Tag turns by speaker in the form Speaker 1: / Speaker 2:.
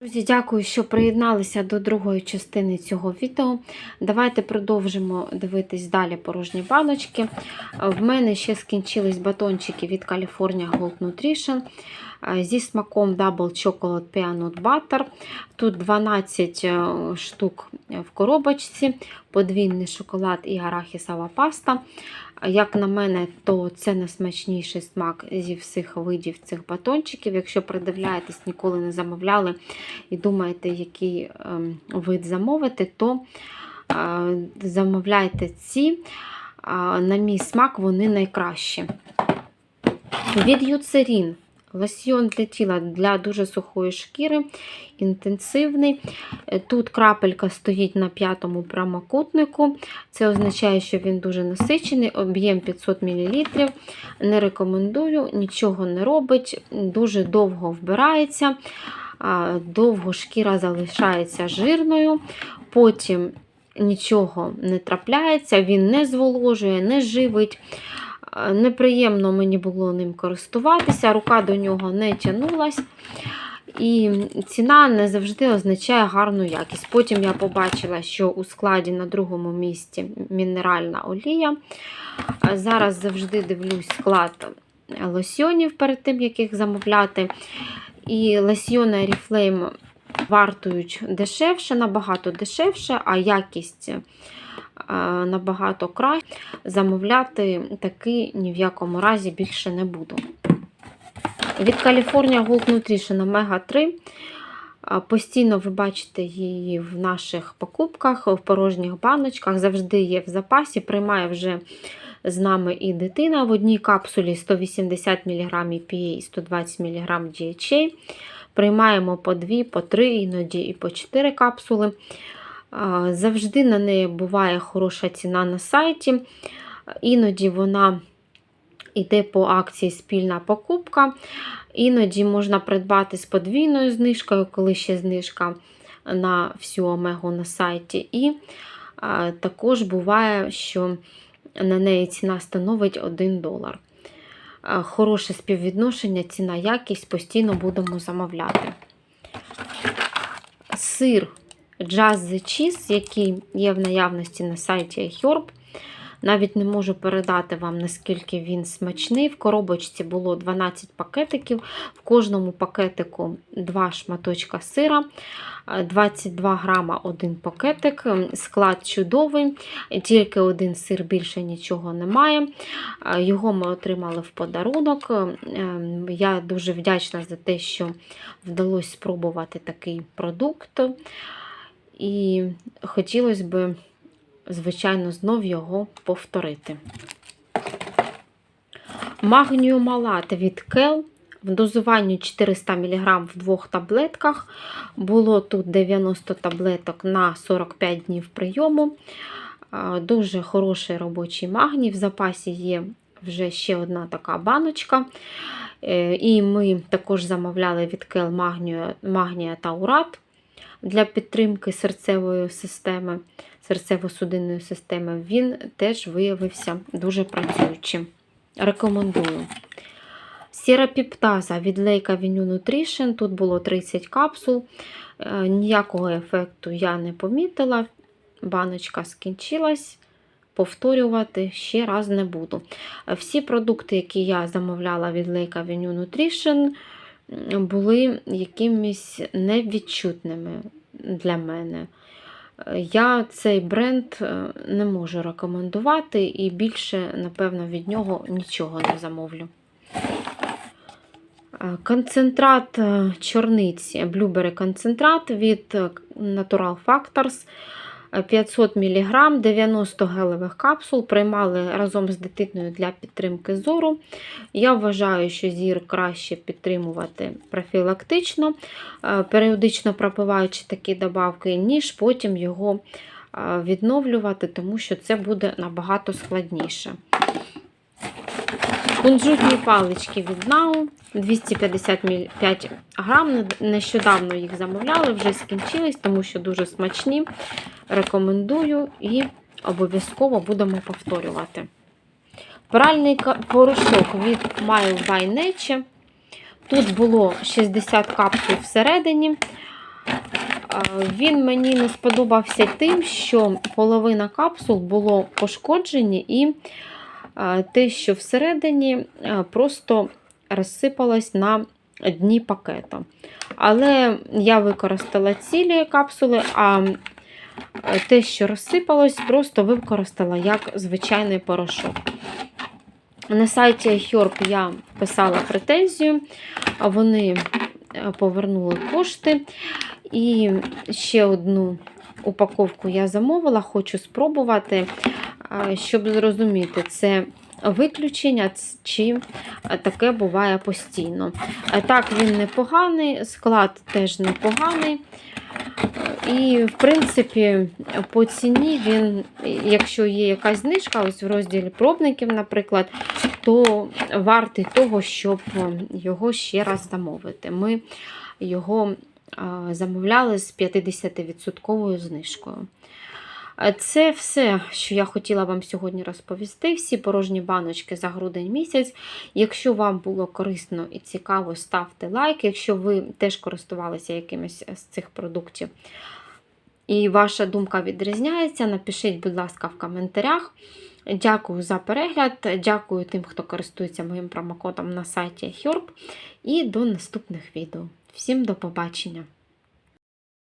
Speaker 1: Друзі, дякую, що приєдналися до другої частини цього відео. Давайте продовжимо дивитись далі порожні баночки. В мене ще скінчились батончики від California Gold Nutrition е, зі смаком Double Chocolate Peanut Butter. Тут 12 е, штук в коробочці, подвійний шоколад і арахісова паста. Як на мене, то це найсмачніший смак зі всіх видів цих батончиків. Якщо придивляєтесь, ніколи не замовляли і думаєте, який ем, вид замовити, то е, замовляйте ці. А, На мій смак вони найкращі. Від Юцерін. Лосьйон для тіла для дуже сухої шкіри, інтенсивний. Е, Тут крапелька стоїть на п'ятому прямокутнику. Це означає, що він дуже насичений, об'єм 500 мл. Не рекомендую, нічого не робить, дуже довго вбирається, довго шкіра залишається жирною. Потім нічого не трапляється, він не зволожує, не живить. Неприємно мені було ним користуватися, рука до нього не тягнулась. І ціна не завжди означає гарну якість. Потім я побачила, що у складі на другому місці мінеральна олія. Зараз завжди дивлюсь склад лосьйонів перед тим, як їх замовляти. І лосьйони Oriflame вартують дешевше, набагато дешевше, а якість набагато краще. Замовляти таки ні в якому разі більше не буду. Від California Gold Nutrition Omega 3. Постійно ви бачите її в наших покупках, в порожніх баночках, завжди є в запасі. Приймає вже з нами і дитина в одній капсулі 180 мг EPA і 120 мг DHA. Приймаємо по 2, по 3, іноді і по 4 капсули. Завжди на неї буває хороша ціна на сайті. Іноді вона йде по акції спільна покупка. Іноді можна придбати з подвійною знижкою, коли ще знижка на всю омегу на сайті. І також буває, що на неї ціна становить 1 долар. Хороше співвідношення, ціна якість постійно будемо замовляти. Сир Just the Cheese, який є в наявності на сайті iHerb. Навіть не можу передати вам, наскільки він смачний. В коробочці було 12 пакетиків, в кожному пакетику 2 шматочка сира, 22 грама один пакетик. Склад чудовий, тільки один сир, більше нічого немає. Його ми отримали в подарунок. Я дуже вдячна за те, що вдалося спробувати такий продукт. І хотілося б звичайно, знов його повторити. Магніумалат від Кел в дозуванні 400 мг в двох таблетках. Було тут 90 таблеток на 45 днів прийому. Дуже хороший робочий магній. В запасі є вже ще одна така баночка. Е, І ми також замовляли від Кел магнія, магнія та урат для підтримки серцевої системи серцево-судинної системи, він теж виявився дуже працюючим. Рекомендую. Сірапіптаза від Leica Venue Nutrition. Тут було 30 капсул. Е, Ніякого ефекту я не помітила. Баночка скінчилась. Повторювати ще раз не буду. Всі продукти, які я замовляла від Leica Venue Nutrition, були якимись невідчутними для мене. Я цей бренд е, не можу рекомендувати і більше, напевно, від нього нічого не замовлю. Е, Концентрат е, чорниці, блюбері концентрат від Natural Factors 500 мг, 90 гелевих капсул приймали разом з дитиною для підтримки зору. Я вважаю, що зір краще підтримувати профілактично, періодично пропиваючи такі добавки, ніж потім його відновлювати, тому що це буде набагато складніше. Кунжутні палички від Nau 255 грам. Нещодавно їх замовляли, вже скінчились, тому що дуже смачні. Рекомендую і обов'язково будемо повторювати. Пральний порошок від Mile by Nature. Тут було 60 капсул всередині. Він мені не сподобався тим, що половина капсул було пошкоджені, і те, що всередині просто розсипалось на дні пакета. Але я використала цілі капсули, а те, що розсипалось, просто використала як звичайний порошок. На сайті Herb я писала претензію, вони е, повернули кошти. І ще одну упаковку я замовила, хочу спробувати, щоб зрозуміти, це виключення чи таке буває постійно. Так, він непоганий, склад теж непоганий. І, в принципі, по ціні він, якщо є якась знижка, ось в розділі пробників, наприклад, то вартий того, щоб його ще раз замовити. Ми його замовляли з 50% знижкою. Це все, що я хотіла вам сьогодні розповісти. Всі порожні баночки за грудень місяць. Якщо вам було корисно і цікаво, ставте лайк. Якщо ви теж користувалися якимось з цих продуктів і ваша думка відрізняється, напишіть, будь ласка, в коментарях. Дякую за перегляд, дякую тим, хто користується моїм промокодом на сайті Herb. І до наступних відео. Всім до побачення!